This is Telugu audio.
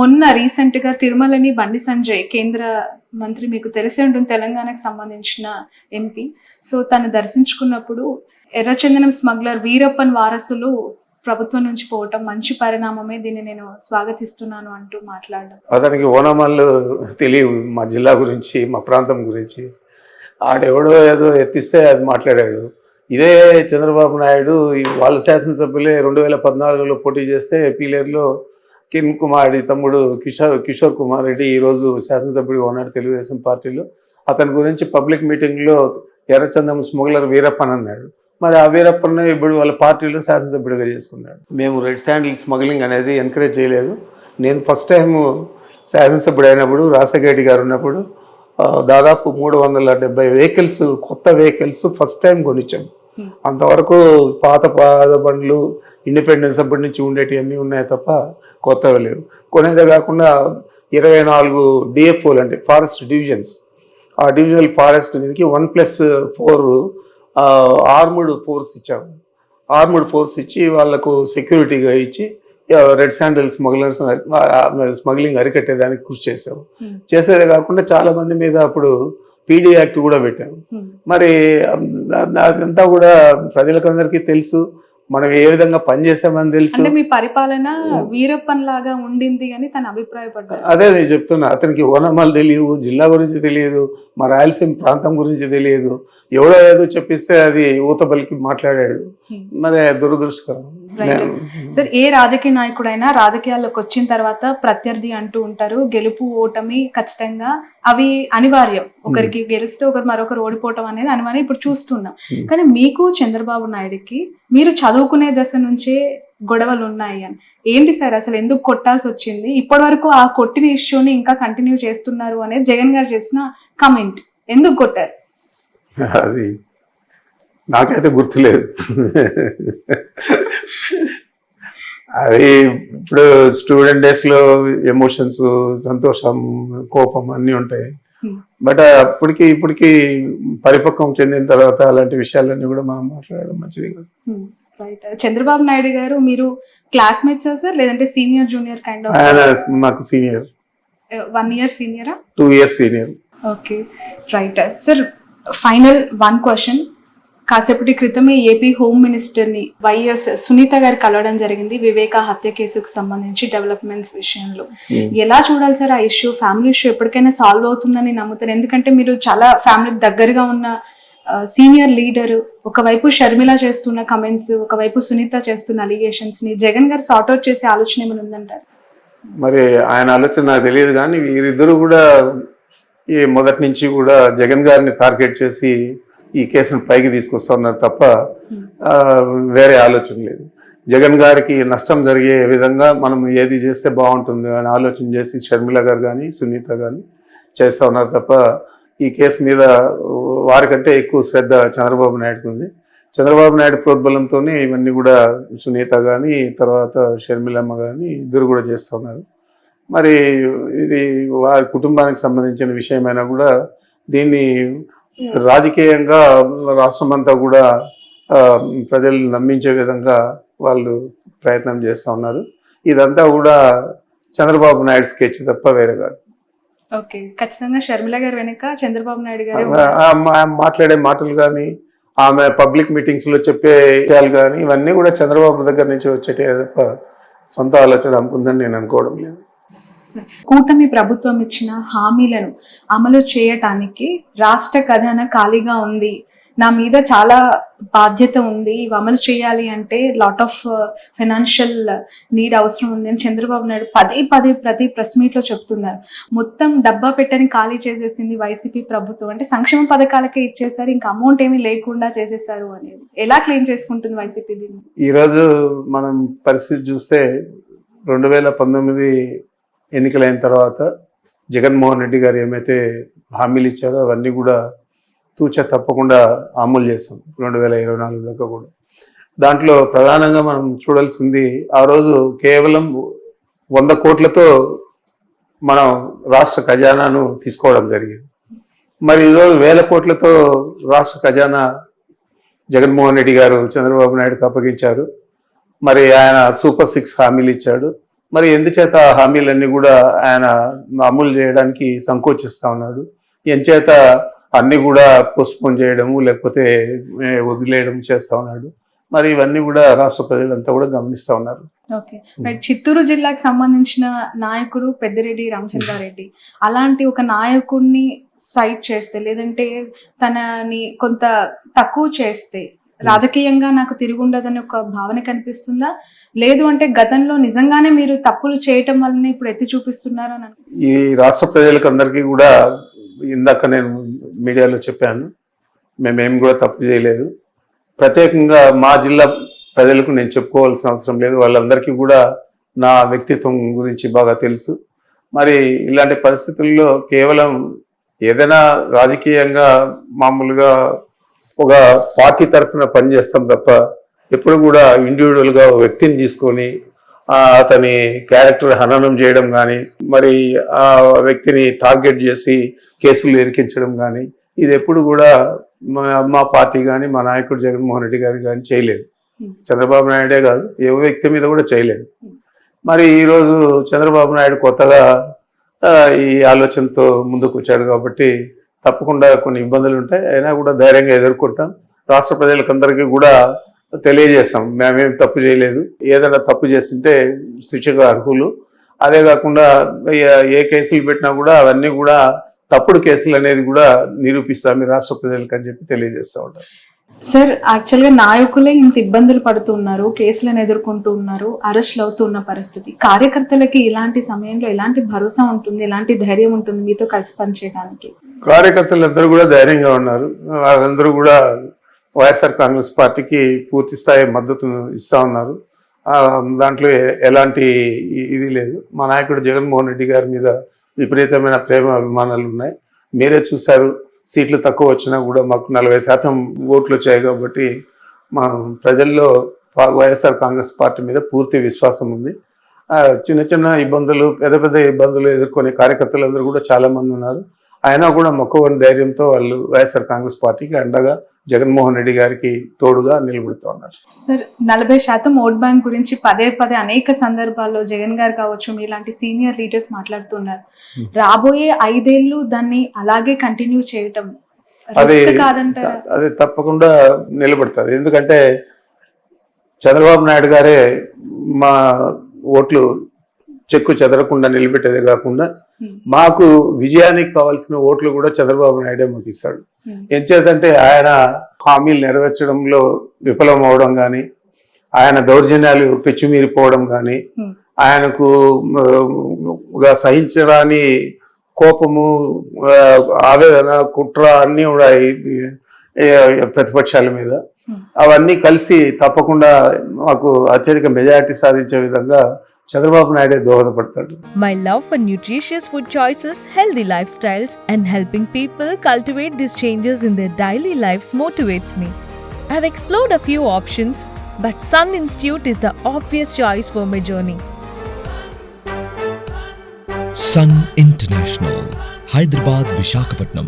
మొన్న రీసెంట్గా తిరుమలని బండి సంజయ్ కేంద్ర మంత్రి మీకు తెలిసే ఉంటుంది తెలంగాణకు సంబంధించిన ఎంపీ సో తను దర్శించుకున్నప్పుడు ఎర్రచందనం స్మగ్లర్ వీరప్పన్ వారసులు ప్రభుత్వం నుంచి పోవటం మంచి పరిణామమే దీన్ని నేను స్వాగతిస్తున్నాను అంటూ మాట్లాడడం. అతనికి ఓనమాలు తెలియవు మా జిల్లా గురించి మా ప్రాంతం గురించి. ఆడెవడో ఏదో ఎత్తిస్తే అది మాట్లాడాడు. ఇదే చంద్రబాబు నాయుడు ఈ వాళ్ళ శాసనసభ్యులే రెండు వేల పద్నాలుగులో పోటీ చేస్తే పీలేరులో కిరణ్ కుమార్ రెడ్డి తమ్ముడు కిషోర్ కిషోర్ కుమార్ రెడ్డి ఈరోజు శాసనసభ్యుడిగా ఉన్నాడు తెలుగుదేశం పార్టీలో. అతని గురించి పబ్లిక్ మీటింగ్లో ఎర్రచందం స్మగ్లర్ వీరప్పన్ అన్నాడు. మరి ఆ వీరప్పన్న ఇప్పుడు వాళ్ళ పార్టీలో శాసనసభ్యుడిగా చేసుకున్నాడు. మేము రెడ్ శాండిల్ స్మగ్లింగ్ అనేది ఎంకరేజ్ చేయలేదు. నేను ఫస్ట్ టైం శాసనసభ్యుడు అయినప్పుడు రాజశేఖర గారు ఉన్నప్పుడు దాదాపు మూడు వందల డెబ్బై వెహికల్స్ కొత్త వెహికల్స్ ఫస్ట్ టైం కొనిచ్చాం. Hmm. అంతవరకు పాత పాత బండ్లు ఇండిపెండెన్స్ అప్పటి నుంచి ఉండేటివి అన్నీ ఉన్నాయి తప్ప కొత్తవి లేవు. కొనేదే కాకుండా ఇరవై నాలుగు డిఎఫ్ఓలు అంటే ఫారెస్ట్ డివిజన్స్ ఆ డివిజనల్ ఫారెస్ట్ దీనికి one plus four armed force ఇచ్చాము ఆర్ముడ్ ఫోర్స్ ఇచ్చి వాళ్ళకు సెక్యూరిటీగా ఇచ్చి రెడ్ శాండిల్ స్మగ్లర్స్ స్మగ్లింగ్ అరికట్టేదానికి కృషి చేసాము Hmm. చేసేదే కాకుండా చాలా మంది మీద అప్పుడు పీడీ యాక్ట్ కూడా పెట్టాము Hmm. మరి అదంతా కూడా ప్రజలకందరికీ తెలుసు. మనం ఏ విధంగా పనిచేసామని తెలుసు? అంటే మీ పరిపాలన వీరప్పన్ లాగా ఉండింది అని తను అభిప్రాయపడ్డారు. అదే నేను చెప్తున్నా అతనికి ఓనమాలు తెలియదు జిల్లా గురించి తెలియదు మా రాయలసీమ ప్రాంతం గురించి తెలియదు. ఎవడో ఏదో చెప్పిస్తే అది ఊతబలికి మాట్లాడాడు. మరి దురదృష్టకరం. సార్ ఏ రాజకీయ నాయకుడైనా రాజకీయాల్లోకి వచ్చిన తర్వాత ప్రత్యర్థి అంటూ ఉంటారు. గెలుపు ఓటమి ఖచ్చితంగా అవి అనివార్యం. ఒకరికి గెలిస్తే ఒకరు మరొకరు ఓడిపోవటం అనేది అనివార్యం ఇప్పుడు చూస్తున్నాం. Hmm. కానీ మీకు చంద్రబాబు నాయుడుకి మీరు చదువుకునే దశ నుంచే గొడవలు ఉన్నాయి అని. ఏంటి సార్ అసలు ఎందుకు కొట్టాల్సి వచ్చింది? ఇప్పటి వరకు ఆ కొట్టిన ఇష్యూని ఇంకా కంటిన్యూ చేస్తున్నారు అనేది జగన్ గారు చేసిన కమెంట్. ఎందుకు కొట్టారు? అది నాకైతే గుర్తులేదు. అది ఇప్పుడు స్టూడెంట్ డేస్లో ఎమోషన్స్ సంతోషం కోపం అన్నీ ఉంటాయి. బట్ అప్పటికి ఇప్పటికి పరిపక్వం చెందిన తర్వాత అలాంటి విషయాలన్నీ కూడా మనం మాట్లాడడం మంచిది కాదు. రైట్ చంద్రబాబు నాయుడు గారు మీరు క్లాస్మేట్స్ సార్ లేదంటే సీనియర్ జూనియర్ కైండ్ ఆఫ్ నాకు senior one year సీనియరా two years senior okay right sir final one question కాసేపటి క్రితమే ఏపీ హోమ్ మినిస్టర్ని వైఎస్ సునీత గారు కలవడం జరిగింది వివేక హత్య కేసుకు సంబంధించి డెవలప్మెంట్స్ విషయంలో. ఎలా చూడాలి సార్ ఆ ఇష్యూ? ఫ్యామిలీ ఇష్యూ ఎప్పటికైనా సాల్వ్ అవుతుందని నమ్ముతారు. ఎందుకంటే మీరు చాలా ఫ్యామిలీకి దగ్గరగా ఉన్న సీనియర్ లీడర్ ఒకవైపు షర్మిల చేస్తున్న కమెంట్స్ ఒకవైపు సునీత చేస్తున్న అలిగేషన్స్ని జగన్ గారు సార్ట్అవుట్ చేసే ఆలోచన ఏమైనా ఉందంటారు? మరి ఆయన ఆలోచన నాకు తెలియదు కానీ వీరిద్దరూ కూడా ఈ మొదటి నుంచి కూడా జగన్ గారిని టార్గెట్ చేసి ఈ కేసును పైకి తీసుకొస్తున్నారు తప్ప వేరే ఆలోచన లేదు. జగన్ గారికి నష్టం జరిగే విధంగా మనం ఏది చేస్తే బాగుంటుంది అని ఆలోచన చేసి షర్మిల గారు కానీ సునీత కానీ చేస్తూ ఉన్నారు తప్ప ఈ కేసు మీద వారికంటే ఎక్కువ శ్రద్ధ చంద్రబాబు నాయుడుకు ఉంది. చంద్రబాబు నాయుడు ప్రోద్బలంతో ఇవన్నీ కూడా సునీత కానీ తర్వాత షర్మిలమ్మ కానీ ఇద్దరు కూడా చేస్తూ ఉన్నారు. మరి ఇది వారి కుటుంబానికి సంబంధించిన విషయమైనా కూడా దీన్ని రాజకీయంగా రాష్ట్రం అంతా కూడా ఆ, ప్రజల్ని నమ్మించే విధంగా వాళ్ళు ప్రయత్నం చేస్తూ ఉన్నారు. ఇదంతా కూడా చంద్రబాబు నాయుడు స్కెచ్ తప్ప వేరే కాదు. ఓకే. ఖచ్చితంగా షర్మిల గారు వెనుక చంద్రబాబు నాయుడు గారు మాట్లాడే మాటలు కానీ ఆమె పబ్లిక్ మీటింగ్స్లో చెప్పే విషయాలు కానీ ఇవన్నీ కూడా చంద్రబాబు దగ్గర నుంచి వచ్చేటే తప్ప సొంత ఆలోచన అనుకుందని నేను అనుకోవడం లేదు. కూటమి ప్రభుత్వం ఇచ్చిన హామీలను అమలు చేయటానికి రాష్ట్ర ఖజానా ఖాళీగా ఉంది. నా మీద చాలా బాధ్యత ఉంది. ఇవి అమలు చేయాలి అంటే లాట్ ఆఫ్ ఫైనాన్షియల్ నీడ్ అవసరం ఉంది అని చంద్రబాబు నాయుడు పదే పదే ప్రతి ప్రెస్ మీట్లో చెప్తున్నారు. మొత్తం డబ్బా పెట్టని ఖాళీ చేసేసింది వైసీపీ ప్రభుత్వం. అంటే సంక్షేమ పథకాలకే ఇచ్చేసారు ఇంకా అమౌంట్ ఏమీ లేకుండా చేసేసారు అనేది. ఎలా క్లెయిమ్ చేసుకుంటుంది వైసీపీ దీన్ని? ఈరోజు మనం పరిస్థితి చూస్తే రెండు వేల పంతొమ్మిది ఎన్నికలైన తర్వాత జగన్మోహన్ రెడ్డి గారు ఏమైతే హామీలు ఇచ్చారో అవన్నీ కూడా తూచ తప్పకుండా అమలు చేశాం రెండు వేల ఇరవై నాలుగు దాకా కూడా. దాంట్లో ప్రధానంగా మనం చూడాల్సింది ఆ రోజు కేవలం వంద కోట్లతో మనం రాష్ట్ర ఖజానాను తీసుకోవడం జరిగింది. మరి ఈరోజు వేల కోట్లతో రాష్ట్ర ఖజానా జగన్మోహన్ రెడ్డి గారు చంద్రబాబు నాయుడుకు అప్పగించారు. మరి ఆయన సూపర్ సిక్స్ హామీలు ఇచ్చాడు. మరి ఎందుచేత హామీలన్నీ కూడా ఆయన అమలు చేయడానికి సంకోచిస్తా ఉన్నాడు? ఎంచేత అన్ని కూడా పోస్ట్పోన్ చేయడము లేకపోతే వదిలేయడం చేస్తా ఉన్నాడు? మరి ఇవన్నీ కూడా రాష్ట్ర ప్రజలంతా కూడా గమనిస్తా ఉన్నారు. ఓకే. రైట్ చిత్తూరు జిల్లాకు సంబంధించిన నాయకుడు పెద్దిరెడ్డి రామచంద్రారెడ్డి అలాంటి ఒక నాయకుడిని సైట్ చేస్తే లేదంటే తనని కొంత తక్కువ చేస్తే రాజకీయంగా నాకు తిరుగుండదని ఒక భావన కనిపిస్తుందా? లేదు అంటే గతంలో నిజంగానే మీరు తప్పులు చేయటం వల్లనే ఇప్పుడు ఎత్తి చూపిస్తున్నారా అని అను- ఈ రాష్ట్ర ప్రజలకు అందరికీ కూడా ఇందాక నేను మీడియాలో చెప్పాను మేమేం కూడా తప్పు చేయలేదు. ప్రత్యేకంగా మా జిల్లా ప్రజలకు నేను చెప్పుకోవాల్సిన అవసరం లేదు. వాళ్ళందరికీ కూడా నా వ్యక్తిత్వం గురించి బాగా తెలుసు. మరి ఇలాంటి పరిస్థితుల్లో కేవలం ఏదైనా రాజకీయంగా మామూలుగా ఒక పార్టీ తరఫున పనిచేస్తాం తప్ప ఎప్పుడు కూడా ఇండివిజువల్గా ఒక వ్యక్తిని తీసుకొని అతని క్యారెక్టర్ హననం చేయడం కానీ మరి ఆ వ్యక్తిని టార్గెట్ చేసి కేసులు ఇరికించడం కానీ ఇది ఎప్పుడు కూడా మా మా పార్టీ కానీ మా నాయకుడు జగన్మోహన్ రెడ్డి గారు కానీ చేయలేదు. చంద్రబాబు నాయుడే కాదు ఏ వ్యక్తి మీద కూడా చేయలేదు. మరి ఈరోజు చంద్రబాబు నాయుడు కొత్తగా ఈ ఆలోచనతో ముందుకు వచ్చాడు కాబట్టి తప్పకుండా కొన్ని ఇబ్బందులు ఉంటాయి అయినా కూడా ధైర్యంగా ఎదుర్కొంటాం. రాష్ట్ర ప్రజలకందరికీ కూడా తెలియజేస్తాం. మేమేం తప్పు చేయలేదు. ఏదైనా తప్పు చేస్తుంటే శిక్షకు అర్హులు. అదే కాకుండా ఏ- కేసులు పెట్టినా కూడా అవన్నీ కూడా తప్పుడు కేసులు అనేది కూడా నిరూపిస్తాం రాష్ట్ర ప్రజలకు అని చెప్పి తెలియజేస్తూ ఉంటాం. సార్ యాక్చువల్గా నాయకులే ఇంత ఇబ్బందులు పడుతున్నారు కేసులను ఎదుర్కొంటూ ఉన్నారు అరెస్ట్లు అవుతున్న పరిస్థితి. కార్యకర్తలకి ఇలాంటి సమయంలో ఎలాంటి భరోసా ఉంటుంది ఎలాంటి ధైర్యం ఉంటుంది మీతో కలిసి పనిచేయడానికి? కార్యకర్తలందరూ కూడా ధైర్యంగా ఉన్నారు. వాళ్ళందరూ కూడా వైఎస్ఆర్ కాంగ్రెస్ పార్టీకి పూర్తి స్థాయి మద్దతు ఇస్తూ ఉన్నారు. దాంట్లో ఎలాంటి ఇది లేదు. మా నాయకుడు జగన్మోహన్ రెడ్డి గారి మీద విపరీతమైన ప్రేమ అభిమానాలు ఉన్నాయి. మీరే చూశారు. సీట్లు తక్కువ వచ్చినా కూడా మాకు నలభై శాతం ఓట్లు వచ్చాయి కాబట్టి మా ప్రజల్లో పా- వైఎస్ఆర్ కాంగ్రెస్ పార్టీ మీద పూర్తి విశ్వాసం ఉంది. చిన్న చిన్న ఇబ్బందులు పెద్ద పెద్ద ఇబ్బందులు ఎదుర్కొనే కార్యకర్తలందరూ కూడా చాలామంది ఉన్నారు. అయినా కూడా మొక్కవని ధైర్యంతో వాళ్ళు వైఎస్ఆర్ కాంగ్రెస్ పార్టీకి అండగా జగన్మోహన్ రెడ్డి గారికి తోడుగా నిలబడుతూ ఉన్నారు. సార్ నలభై శాతం ఓట్ బ్యాంక్ గురించి పదే పదే అనేక సందర్భాల్లో జగన్ గారు కావచ్చు మీలాంటి సీనియర్ లీడర్స్ మాట్లాడుతున్నారు. Hmm. రాబోయే ఐదేళ్ళు దాన్ని అలాగే కంటిన్యూ చేయటం అది అది తప్పకుండా నిలబడుతుంది. ఎందుకంటే చంద్రబాబు నాయుడు గారే మా ఓట్లు చెక్కు చెదరకుండా నిలబెట్టేదే కాకుండా. మాకు విజయానికి కావాల్సిన ఓట్లు కూడా చంద్రబాబు నాయుడే మాకు ఇస్తాడు Hmm. ఎంచేతంటే ఆయన హామీలు నెరవేర్చడంలో విఫలం అవడం కానీ ఆయన దౌర్జన్యాలు పెచ్చుమీరిపోవడం కానీ Hmm. ఆయనకు సహించరాని కోపము ఆవేదన కుట్ర అన్నీ కూడా ప్రతిపక్షాల మీద Hmm. అవన్నీ కలిసి తప్పకుండా మాకు అత్యధిక మెజారిటీ సాధించే విధంగా చంద్రబాబు నాయుడే దోహదపడతాడు My love for nutritious food choices, healthy lifestyles, and helping people cultivate these changes in their daily lives motivates me. I've explored a few options, but Sun Institute is the obvious choice for my journey. Sun International Hyderabad Visakhapatnam